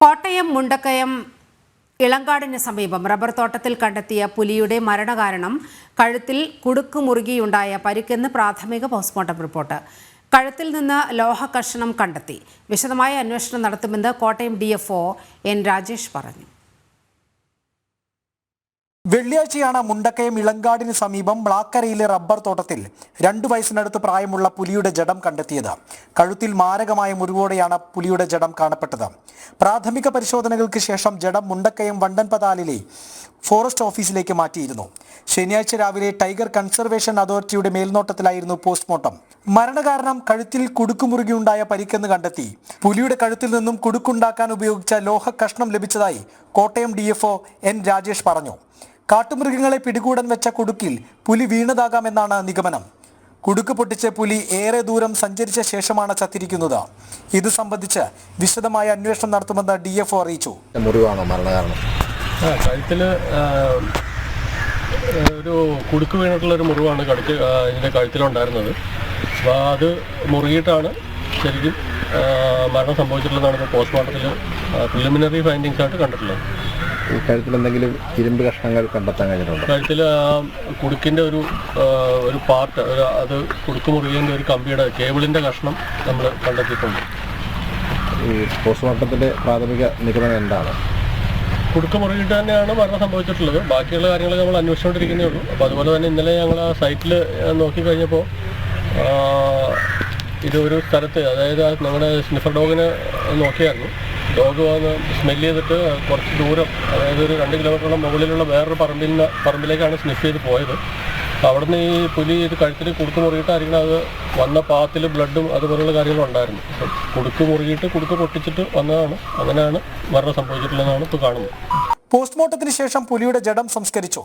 കോട്ടയം മുണ്ടക്കയം ഇളങ്കാടിന് സമീപം റബ്ബർ തോട്ടത്തിൽ കണ്ടെത്തിയ പുലിയുടെ മരണകാരണം കഴുത്തിൽ കുടുക്ക് മുറുകിയുണ്ടായ പരിക്കെന്ന് പ്രാഥമിക പോസ്റ്റ്മോർട്ടം റിപ്പോർട്ട്. കഴുത്തിൽ നിന്ന് ലോഹ കഷണം കണ്ടെത്തി. വിശദമായ അന്വേഷണം നടത്തുമെന്ന് കോട്ടയം ഡി എൻ രാജേഷ് പറഞ്ഞു. വെള്ളിയാഴ്ചയാണ് മുണ്ടക്കയം ഇളങ്കാടിന് സമീപം ബ്ലാക്കരയിലെ റബ്ബർ തോട്ടത്തിൽ രണ്ടു വയസ്സിനടുത്ത് പ്രായമുള്ള പുലിയുടെ ജഡം കണ്ടെത്തിയത്. കഴുത്തിൽ മാരകമായ മുറിവോടെയാണ് പുലിയുടെ ജഡം കാണപ്പെട്ടത്. പ്രാഥമിക പരിശോധനകൾക്ക് ശേഷം ജഡം മുണ്ടക്കയം വണ്ടൻ പതാലിലെ ഫോറസ്റ്റ് ഓഫീസിലേക്ക് മാറ്റിയിരുന്നു. ശനിയാഴ്ച രാവിലെ ടൈഗർ കൺസർവേഷൻ അതോറിറ്റിയുടെ മേൽനോട്ടത്തിലായിരുന്നു പോസ്റ്റ്മോർട്ടം. മരണകാരണം കഴുത്തിൽ കുടുക്കുമുറുകിയുണ്ടായ പരിക്കെന്ന് കണ്ടെത്തി. പുലിയുടെ കഴുത്തിൽ നിന്നും കുടുക്കുണ്ടാക്കാൻ ഉപയോഗിച്ച ലോഹ കഷ്ണം ലഭിച്ചതായി കോട്ടയം ഡി എൻ രാജേഷ് പറഞ്ഞു. കാട്ടുമൃഗങ്ങളെ പിടികൂടാൻ വെച്ച കുടുക്കിൽ പുലി വീണതാകാമെന്നാണ് നിഗമനം. കുടുക്ക് പൊട്ടിച്ച് പുലി ഏറെ ദൂരം സഞ്ചരിച്ച ശേഷമാണ് ചത്തിരിക്കുന്നത്. ഇത് സംബന്ധിച്ച് വിശദമായ അന്വേഷണം നടത്തുമെന്ന് ഡി അറിയിച്ചു. മുറിവാണോ? മരണകാരണം കഴുത്തിൽ ഒരു കുടുക്ക് വീണിട്ടുള്ള ഒരു മുറിവാണ് കടുക്ക് ഇതിന്റെ കഴുത്തിലുണ്ടായിരുന്നത്. അപ്പോൾ അത് മുറിയിട്ടാണ് ശരിക്കും മരണം സംഭവിച്ചിട്ടുള്ളതാണ് ഇപ്പോൾ പോസ്റ്റ്മോർട്ടത്തിൽ പ്രിലിമിനറി ഫൈൻഡിങ്സ് ആയിട്ട് കണ്ടിട്ടുള്ളത്. ഈ കഴുത്തിൽ എന്തെങ്കിലും ഇരുമ്പ് കഷ്ണങ്ങൾ കണ്ടെത്താൻ കഴിഞ്ഞിട്ടുണ്ട്? കഴുത്തിൽ കുടുക്കിന്റെ കുടുക്കിന്റെ ഒരു ഒരു പാർട്ട് അത് കുടുക്ക് മുറിയേന്റെ ഒരു കമ്പിയുടെ കേബിളിന്റെ കഷ്ണം നമ്മൾ കണ്ടെത്തിയിട്ടുണ്ട്. ഈ പോസ്റ്റ്മോർട്ടത്തിന്റെ പ്രാഥമിക നിഗമനം എന്താണ്? കുടുക്ക് മുറിയിട്ട് തന്നെയാണ് മരണം സംഭവിച്ചിട്ടുള്ളത്. ബാക്കിയുള്ള കാര്യങ്ങൾ നമ്മൾ അന്വേഷിച്ചുകൊണ്ടിരിക്കുന്നേ ഉള്ളൂ. അപ്പോൾ അതുപോലെ തന്നെ ഇന്നലെ ഞങ്ങൾ ആ സൈറ്റിൽ നോക്കിക്കഴിഞ്ഞപ്പോൾ ഇത് ഒരു സ്ഥലത്ത് അതായത് നമ്മുടെ സ്നിഫർ ഡോഗിനെ നോക്കിയായിരുന്നു. ഡോഗ് വന്ന് സ്മെല്ല് ചെയ്തിട്ട് കുറച്ച് ദൂരം അതായത് ഒരു രണ്ട് കിലോമീറ്ററോളം മുകളിലുള്ള വേറൊരു പറമ്പിൽ നിന്ന് പറമ്പിലേക്കാണ് സ്നിഫ് ചെയ്ത് പോയത്. അവിടുന്ന് ഈ പുലി ഇത് കഴുത്തിൽ കുടുക്ക് മുറിയിട്ടായിരിക്കണം അത് വന്ന പാത്തിൽ ബ്ലഡും അതുപോലെയുള്ള കാര്യങ്ങളും ഉണ്ടായിരുന്നു. കുടുക്ക് മുറിയിട്ട് കുടുക്ക് പൊട്ടിച്ചിട്ട് വന്നതാണ്. അങ്ങനെയാണ് മരണം സംഭവിച്ചിട്ടുള്ളതെന്നാണ് ഇപ്പോൾ കാണുന്നത്. പോസ്റ്റ്മോർട്ടത്തിന് ശേഷം പുലിയുടെ ജഡം സംസ്കരിച്ചു.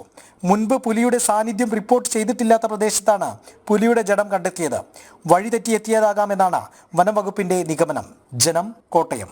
മുൻപ് പുലിയുടെ സാന്നിധ്യം റിപ്പോർട്ട് ചെയ്തിട്ടില്ലാത്ത പ്രദേശത്താണ് പുലിയുടെ ജഡം കണ്ടെത്തിയത്. വഴിതെറ്റിയെത്തിയതാകാമെന്നാണ് വനംവകുപ്പിന്റെ നിഗമനം. ജനം കോട്ടയം.